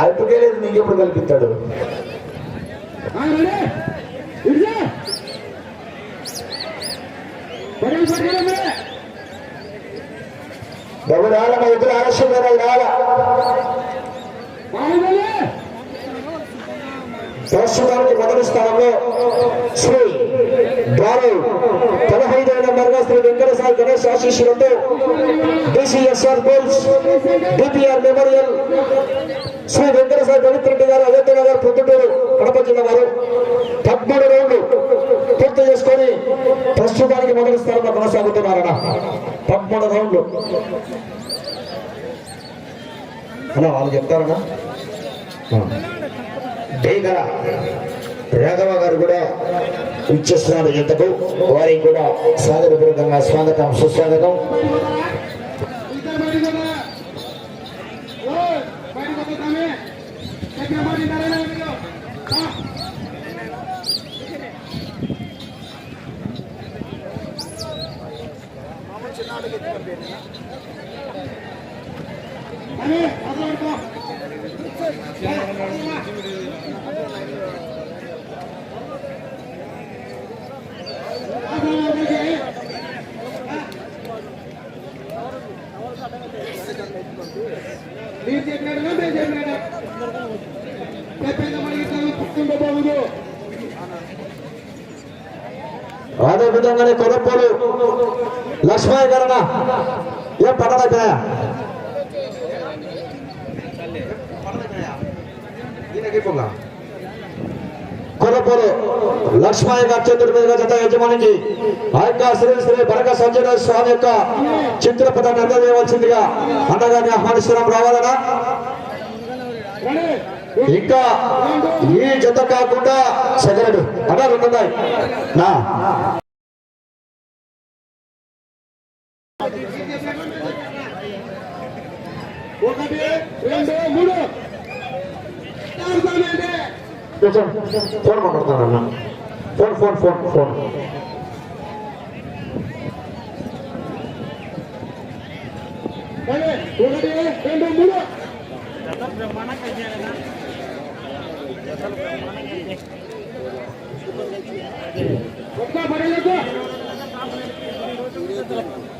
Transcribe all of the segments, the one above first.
అయిపోకే లేదు నీకు ఎప్పుడు కల్పిస్తాడు? రావాలా మా ఇద్దరు ఆలస్యం రావాలా బాగుంది. ప్రస్తుతానికి మొదటి స్థానంలో శ్రీ బాలు పదహైదు నెంబర్గా శ్రీ వెంకటేశ్వర రెండు DCSR goals DPR memorial Sri Venkateswara Dalit Reddy garu Ayodhya Nagar Proddatur Kadapa జిల్లా వారు పద్మూడు రౌండ్లు పూర్తి చేసుకొని ప్రస్తుతానికి మొదటి స్థానంలో కొనసాగుతున్నారన్న పద్మూడు రౌండ్లు. అలా వాళ్ళు చెప్తారన్నా డేగల రాఘవ గారు కూడా ఇచ్చేస్తున్నారు ఎంతకు వారికి కూడా సాదరపూర్వకంగా స్వాగతం సుస్వాగతం. అదే అదే మీరు? ఆ. తమ్మి, అసలు పడుకో. అసలు పడుకో. మీరు చెప్పినట్టుగా మేము చెప్పినట్టు చెప్పేది మనకి తల పుట్టుకుంటూ పోదు అదే విధంగానే కొరపోలు లక్ష్మయ్య గారన ఏ పడదా కొరపోలు లక్ష్మయ్య గారి చేతుల మీదుగా జత యజమానికి ఆ యొక్క శ్రీ శ్రీ బరక సంజయ స్వామి యొక్క చిత్రపటాన్ని అందజేయవలసిందిగా అన్నగారిని ఆహ్వానిస్తున్నాం. రావాలనా? ఇంకా ఈ జత కాకుండా సెకండ్ అన్నా రెండు ఉన్నాయి. నా. ఒకటి రెండు మూడు. Phone మాట్లాడతానన్న. Phone phone phone phone. ఒకటి రెండు మూడు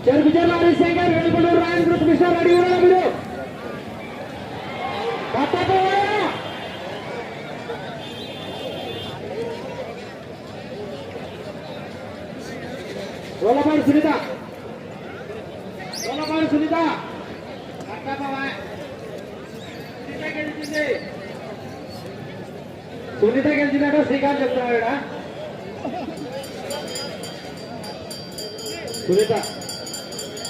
చెరుకు చెర్ల హరీశ్ రాయన్ గ్రూప్ కృష్ణ రెడీ ఉన్నారా మీరు పట్టకపోయా రోలపాడు సునీత. రోలపాడు సునీత. సునీత గెలిచిందట శ్రీకాంత్ చెప్తున్నాడు సునీత.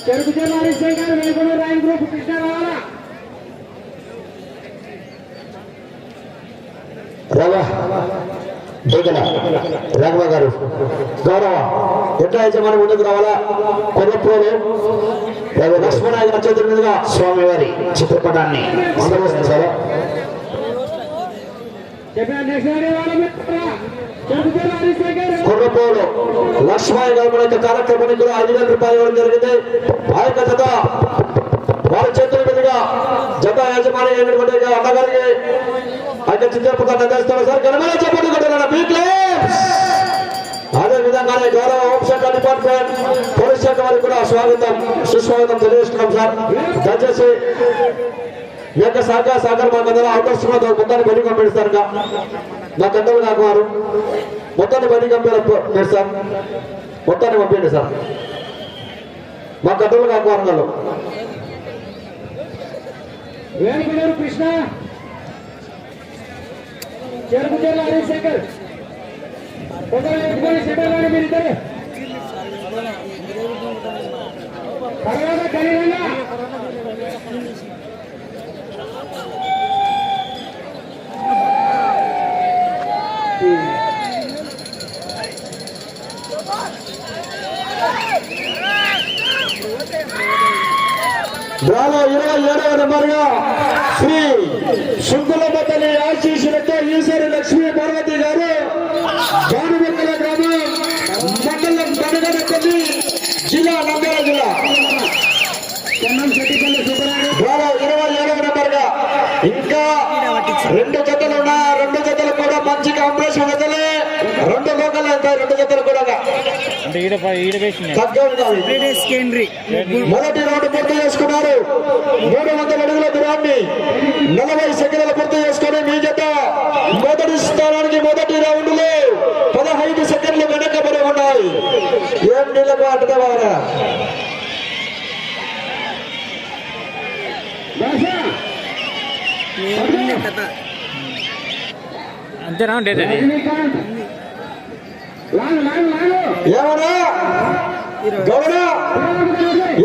చెరుకు చెల్లారి శ్రీకాంత్ గారు రాయన్ గ్రూప్ కృష్ణ రావాలా రావా. జగల రాఘవ గారు. గౌరవ ఎట్లా యజమాని ముందుకు రావాలా? కొనప్రోలు లక్ష్మణాయ గారి చేతుల మీదుగా స్వామివారి చిత్రపటాన్ని అందజేస్తారు చెప్పిన నెక్స్ట్ కొర్రపోలు లక్ష్మయ్య గారు యొక్క కార్యక్రమానికి కూడా ఐదు వేల రూపాయలు ఇవ్వడం జరిగింది. ఆ యొక్క జత వారి చేతుల మీదుగా జత యజమాని అయినటువంటి అన్నగారికి అయితే యొక్క చిత్రపటాన్ని సార్ గణమైన చెప్పండి కొట్టాలన్న బీట్ అదే విధంగానే గౌరవ హోంశాఖ డిపార్ట్మెంట్ పోలీస్ శాఖ వారికి కూడా స్వాగతం సుస్వాగతం తెలియజేస్తున్నాం సార్. దయచేసి ఈ యొక్క సహకార సహకార మాకు అందరూ మొత్తాన్ని బయటకు పంపిస్తారు నా గంటలు నాకు వారు మొత్తాన్ని బయటికి పంపారు సార్. మొత్తాన్ని పంపించండి సార్. మా గంటలు కాకు వారంలో కృష్ణ. చెరుకు చెర్ల హరీష్ శంకర్ తొందరగా ఎత్తుకొని సెంటర్లోనే మీరు ఇద్దరు తర్వాత కలిగంగా డ్రాలో ఇరవై ఏడవ నెంబర్గా శ్రీ శుంకులమ్మ ఇరవై ఏడవ నెంబర్గా. ఇంకా రెండు జతలు ఉన్నాయి. రెండు జతలు కూడా మంచి కాంపిటీషన్ జతలే రెండు లోకల్ అవుతాయి రెండు జతలు కూడా మొదటి రౌండ్ పూర్తి చేసుకున్నారు. మూడు వందల అడుగుల దూరాన్ని నలభై సెకండ్లు పూర్తి చేసుకొని మీ జత మొదటి స్థానానికి మొదటి రౌండ్లో పదహైదు సెకండ్లు వెనకబడి ఉన్నాయి. ఏం నీళ్ళకు అంటున్నావారా అంతేనా డేట్ అది? గౌడ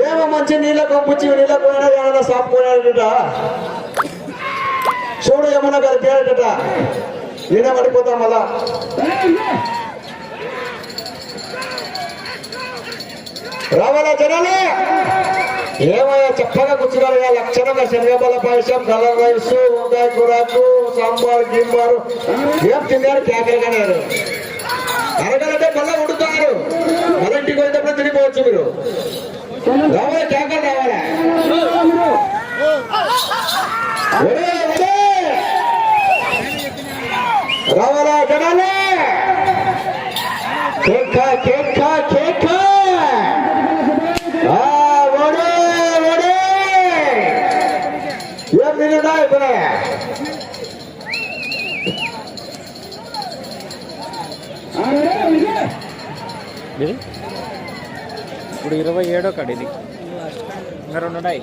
ఏమో మంచి నీళ్ళ పంపించి నీళ్ళ పోయినా ఏమన్నా సాపు పోయినాడట. చూడు ఏమన్నా కలిపాడట నేనే పడిపోతాం మళ్ళా. రావాలా జనాలు? ఏమయ్యా? చెప్పగా కూర్చున్నారు. లక్షణంగా శనగపల పాయసం కలర్ రైస్ వంకాయ కూరకు సాంబార్ గింబారు. ఏం తిన్నారు? కేకలు అరగలంటే మళ్ళీ వండుతారు మన ఇంటికి వెళ్ళినప్పుడు తినిపోవచ్చు మీరు. రావాలా? కేకలు రావాలా? రావాలా? జనాలే! కేక కేక కేక! ఇక్కడ ఇది ఇప్పుడు ఇరవై ఏడో కాడు ఇది ఇంకా రెండు ఉన్నాయి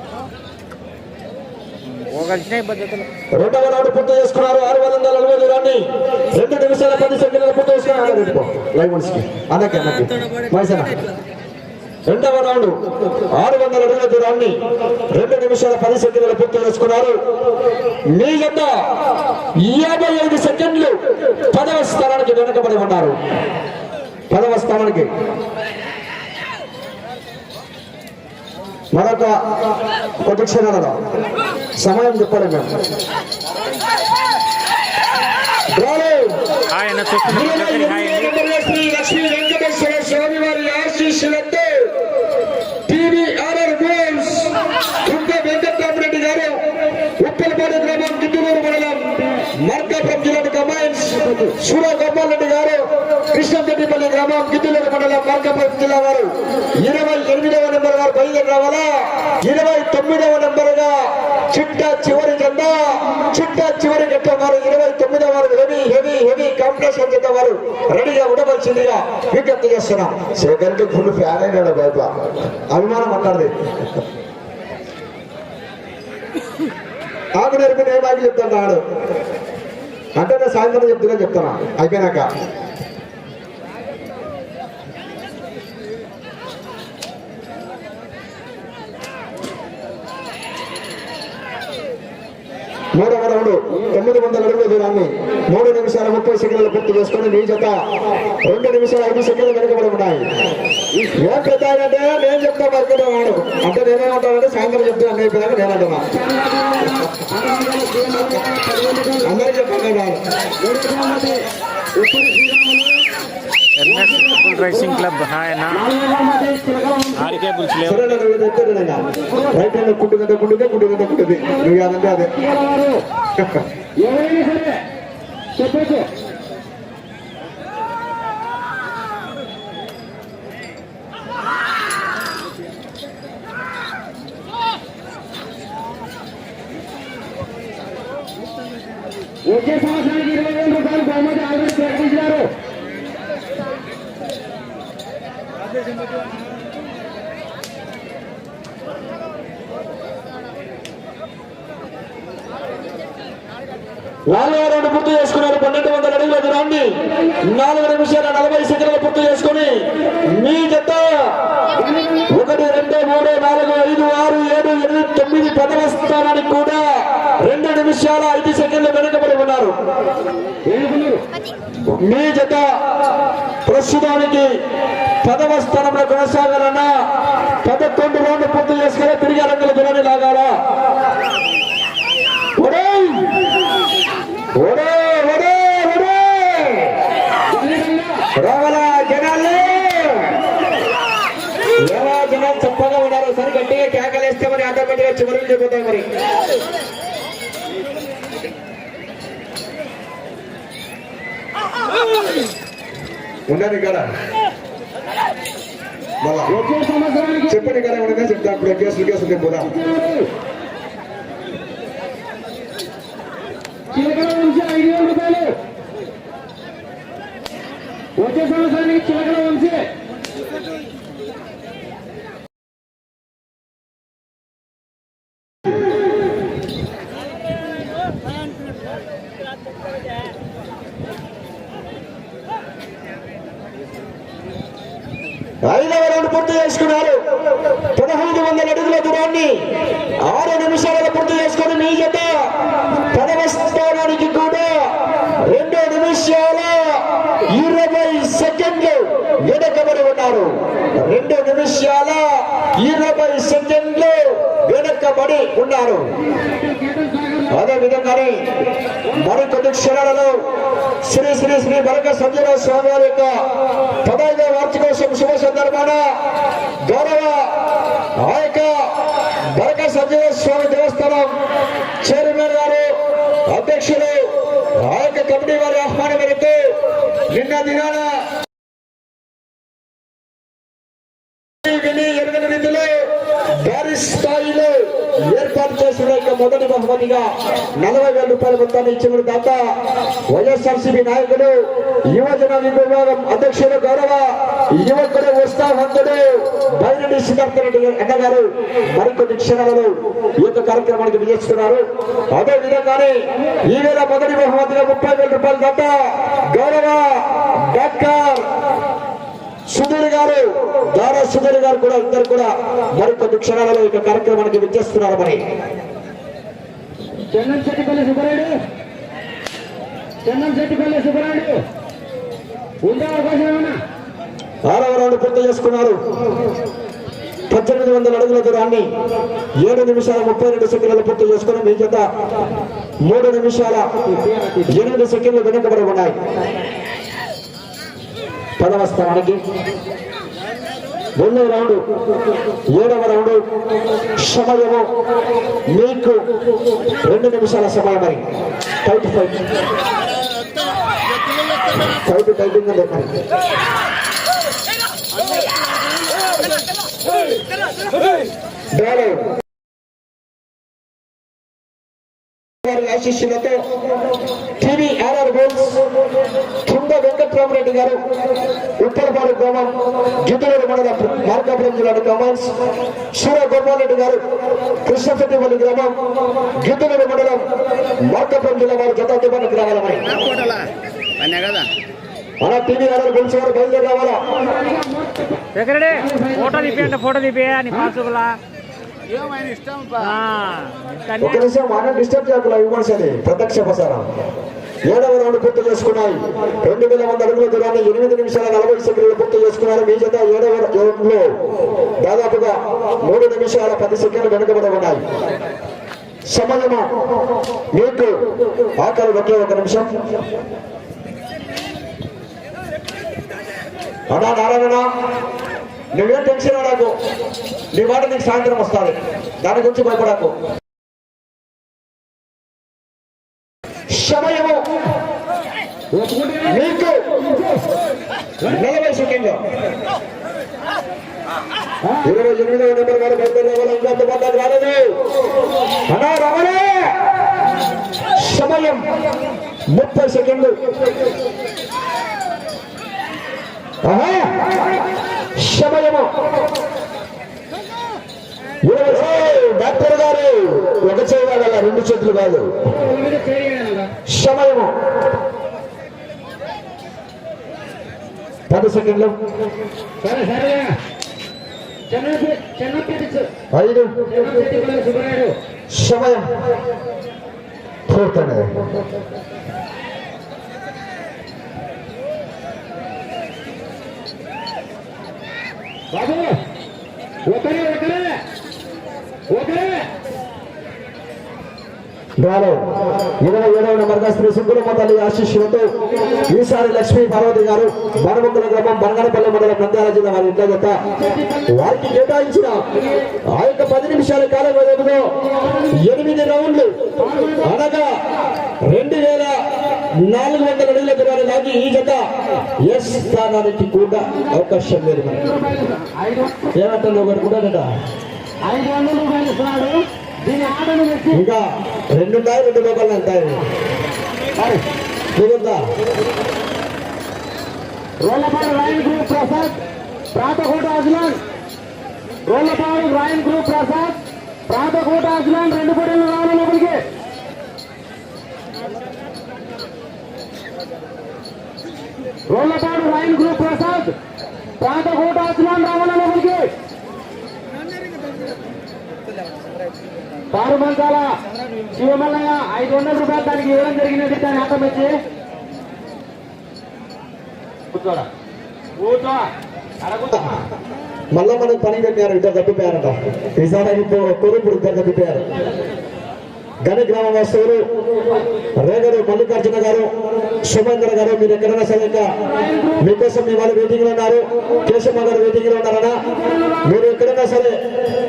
పద్ధతులు రెండవ రౌండ్ పూర్తి చేసుకున్నారు. ఆరు వందల నలభై దూరాన్ని రెండు నిమిషాల పది సెకండ్లు పూర్తి చేసుకున్నారు. అలా పెట్టుకో లైవ్ మనిషికి అన్నకి అన్నకి మైసన రెండవ రౌండ్. ఆరు వందల అడుగుల దూరాన్ని రెండు నిమిషాల పది సెకండ్లు పూర్తి చేసుకున్నారు. మీ జత యాభై ఐదు సెకండ్లు పదవ స్థానానికి వెనుకబడి ఉన్నారు. పదవ స్థానానికి. మరొక క్షణాలలో సమయం చెప్పాలి మేము. ఆయన అండి. శ్రీ లక్ష్మీ వెంకటేశ్వర స్వామి వారి ఆశీస్సులతో టీవీఆర్ఆర్ గోల్స్ దుర్గ వెంకటరామరెడ్డి గారు ఉప్పలపాడు గ్రామం గిద్దలూరు మండలం మార్కాపురం జిల్లా కమాండ్స్ గోపాల్ రెడ్డి గారు కృష్ణంపల్లి గ్రామం గిద్దలూరు మండలం మార్కాపురం జిల్లా వారు. ఇరవై ఎనిమిదవ నెంబర్ గారు బయలుదేరి రావాలా? ఇరవై తొమ్మిదవ నెంబర్గా చిట్ట చివరి జెండా చిట్ట చివరి గట్ట వారు ఇరవై తొమ్మిదవ వారు హెవీ హెవీ హెవీ కాంపిటీషన్ జత వారు రెడీగా ఉండవలసిందిగా విజ్ఞప్తి చేస్తున్నాం. శేఖర్కి ఫుల్ ఫ్యాన్ అయినాడు బయట అభిమానం అన్నది ఆకు నేర్పిన ఏ బాకి చెప్తున్నాడు అంటే నేను సాయంత్రం చెప్తున్నా చెప్తున్నా. అయిపోయినాక. మూడవ రౌండ్ తొమ్మిది వందల అడుగుల దూరాన్ని. మూడు నిమిషాల ముప్పై సెకండ్లు పూర్తి చేసుకుని నీ జత రెండు నిమిషాల ఐదు సెకండ్లు వెనుకబడి ఉన్నాయి. ఏం పెద్ద అంటే నేను చెప్తా మరికనే వాడు అంటే నేనేమంటానంటే సాయంత్రం చెప్తే అన్నీ అయిపోయాక నేను అంటున్నా. అందరికీ చెప్పండి రైసింగ్ క్లబ్ ఆరికే బుల్స్ లేవు. రైట్ హ్యాండ్ కుట్టు గంట కుట్టుదే కుట్టు గంట కుట్టుది నువ్వు అదంటే అదే చెప్పచ్చు వచ్చే సంవత్సరానికి ఇరవై వేల రూపాయలు బహుమతి ఆల్రెడీ ప్రకటించారు నాలుగో రౌండ్ పూర్తి చేసుకున్నారు. పన్నెండు వందల అడుగుల దూరాన్ని నాలుగు నిమిషాల నలభై సెకండ్లు పూర్తి చేసుకుని మీ జత ఒకటి రెండు మూడు నాలుగు ఐదు ఆరు ఏడు ఎనిమిది తొమ్మిది పదవ స్థానానికి కూడా రెండు నిమిషాల ఐదు సెకండ్లు వెనుకబడి ఉన్నారు. మీ జత ప్రస్తుతానికి పదవ స్థానంలో కొనసాగాలన్నా పదకొండు రౌండ్లు పూర్తి చేసుకుని తిరిగి రంగుల దూరాన్ని లాగాలా ఒరేయ్! ఒరే ఒరే ఒరే రావాలా జనాలు ఎలా జనాలు చప్పగా ఉన్నారు సరి గట్టిగా కేకలేస్తే మరి ఆటోమేటిక్ మరి ఉన్నది కదా చెప్పండి కదా ఉండగా చెప్తా అప్పుడు కేసులు కేసులు పోదాం ఐదు వేల రూపాయలు. వచ్చే సంవత్సరానికి చిలకల ఐదవ రౌండ్ పూర్తి చేసుకున్నారు. పదహైదు వందల అడుగుల దూరాన్ని ఆరు నిమిషాలలో పూర్తి చేసుకుని మీ జత పదవ స్థానానికి కూడా రెండు నిమిషాల ఇరవై సెకండ్లు వెనకబడి ఉన్నారు. రెండు నిమిషాల ఇరవై సెకండ్లు వెనకబడి ఉన్నారు. అదే విధంగానే మరికొద్ది క్షణాలలో శ్రీ శ్రీ శ్రీ బలక సంజయ స్వామి వారి యొక్క పదహైదవ వార్షికోత్సవం శుభ సందర్భాన గౌరవ ఆ యొక్క బలక సంజయ స్వామి దేవస్థానం చైర్మన్ గారు అధ్యక్షులు ఆ యొక్క కమిటీ వారి ఆహ్వానం మేరకు నిన్న దినాన విని ఎరగని రీతిలో స్థాయిలో ఏర్పాటు చేసిన యొక్క మొదటి బహుమతిగా నలభై వేల రూపాయల మొత్తాన్ని ఇచ్చిన దాత వైఎస్ఆర్సీపీ నాయకుడు యువజన విభాగం అధ్యక్షుడు గౌరవ యువకుడు ఉత్సాహవంతుడు బైరెడ్డి సిద్ధార్థ రెడ్డి అన్నగారు మరికొన్ని క్షణాలలో ఈ యొక్క కార్యక్రమానికి విజయిస్తున్నారు అదే విధంగానే ఈ వేళ మొదటి బహుమతిగా ముప్పై వేల రూపాయల దాత గౌరవ డాక్టర్ సుధీర్ గారు దారా సుధీర్ గారు కూడా ఇద్దరు కూడా మరికొద్ది క్షణాలలో ఈ కార్యక్రమానికి విచ్చేస్తున్నారు మరి. చెన్నం చెట్టిపల్లి సుబ్బరాయుడు. చెన్నం చెట్టిపల్లి సుబ్బరాయుడు. ఉందా అవకాశం ఏమన్నా? ఆరవ రౌండ్ పూర్తి చేసుకున్నారు. పద్దెనిమిది వందల అడుగుల దూరాన్ని ఏడు నిమిషాల ముప్పై రెండు సెకండ్లు పూర్తి చేసుకుని మీ చేత మూడు నిమిషాల ఎనిమిది సెకండ్లు వెనుకబడి ఉన్నాయి. పదవ స్థానానికి రెండవ రౌండ్ ఏడవ రౌండ్ సమయము మీకు రెండు నిమిషాల సమయం మరి. టైట్ ఫైట్ టైట్ టైటింగ్ అండి మరి. డాలో TV RR goals Venkatramareddy garu Uppalapadu గ్రామం గిద్దలూరు మండలం మార్కాపురం జిల్లా కమాండ్స్ సూర గోపాల్ రెడ్డి గారు కృష్ణపెట్టిపల్లి గ్రామం గిద్దలూరు మండలం మార్కాపురం జిల్లా వారి జత దుబానికి రావాలని మన టీవీ ఆర్ఆర్ గోల్స్ వారు బయలుదేరి రావాలా? ఎక్కడే ఫోటో తీపియండి ఫోటో తీపియా నీ పాసుకులా ఒక నిమిషం మనం డిస్టర్బ్ చేయకుండా ఇవ్వండి అది ప్రత్యక్ష ప్రసారం. ఏడవ రౌండ్ పూర్తి చేసుకున్నాయి. రెండు వేల వంద అడుగుల దూరాన్ని ఎనిమిది నిమిషాల నలభై సెకండ్లు పూర్తి చేసుకున్నారు. మీ జత ఏడవ రౌండ్లో దాదాపుగా మూడు నిమిషాల పది సెకండ్లు వెనుకబడి ఉన్నాయి. సమయము? మీకు ఆకలి ఒకే ఒక నిమిషం. అన్నా నారాయణ నువ్వేం టెన్షన్ నాకు నీ మాట నీకు సాయంత్రం వస్తుంది. దాని గురించి భయపడకు సమయము మీకు నలభై సెకండ్లు ఇరవై ఎనిమిదవ నెంబర్ వారు బయలుదేరి రావాలి. రాలేదు. అన్నా రావాలే. సమయం ముప్పై సెకండ్లు. సమయము. డాక్టర్ గారు ఒక చేయి కాగల రెండు చేతులు కాదు. సమయము. పది సెకండ్లు. సరే సరే. ఐదు చెన్నపేట సుబ్బరాయుడు సమయం పూర్తయినది బాబు ఒకరే ఒకరే డ్రాలో ఇరవై ఏడవ నెంబర్గా శ్రీ సుబ్బులమ్మ తల్లి ఆశీస్సులతో ఈసారి లక్ష్మీ పార్వతి గారు బనముక్కల గ్రామం బంగారపల్లి మండలం నంద్యాల జిల్లా వారి ఇంట్లో గత వారికి కేటాయించిన ఆ యొక్క పది నిమిషాల కాల వ్యవధిలో ఎనిమిది రౌండ్లు అనగా రెండు వేల నాలుగు వందల అడుగుల దూరాన్ని లాగి ఈ జత ఎస్ స్థానానికి కూడా అవకాశం లేదు ఏమంటారు ఒకటి కూడా ఐదు వందలు రూపాయలు ఇస్తున్నాడు దీని ఆటను పెట్టి ఇంకా రెండు ఉన్నాయి రెండు లోపల ఉంటాయి కుదురుతా రోళ్ళపాడు రాయన్ గ్రూప్ ప్రసాద్ ప్రాతకోట అజ్లాన్. రోళ్ళపాడు రాయన్ గ్రూప్ ప్రసాద్ ప్రాతకోట అజ్లాన్ రెండు పొడలు రావాలి లోపలికి. రోళ్ళపాడు రాయన్ గ్రూప్ ప్రసాద్ ప్రాతకోట అజ్లాన్ రావాలి లోపలికి. పారు మంచాల శివమల్లయ్య ఐదు వందల రూపాయలు దానికి ఇవ్వడం జరిగినది దాని ఆటం వచ్చి కూర్చోరా. కూర్చో. మళ్ళా మనకు పని పెట్టారు ఇద్దరు తప్పిపోయారట. ఈసారి కొడుకుడు ఇద్దరు తప్పిపోయారు. గని గ్రామ వాస్తవులు రేగడు మల్లికార్జున గారు సుమేంద్ర గారు మీరు ఎక్కడైనా సరే మీకోసం మీ వాళ్ళు వెయిటింగ్లో ఉన్నారు. కేశమ్మ గారు వెయిటింగ్లో ఉన్నారనా? మీరు ఎక్కడైనా సరే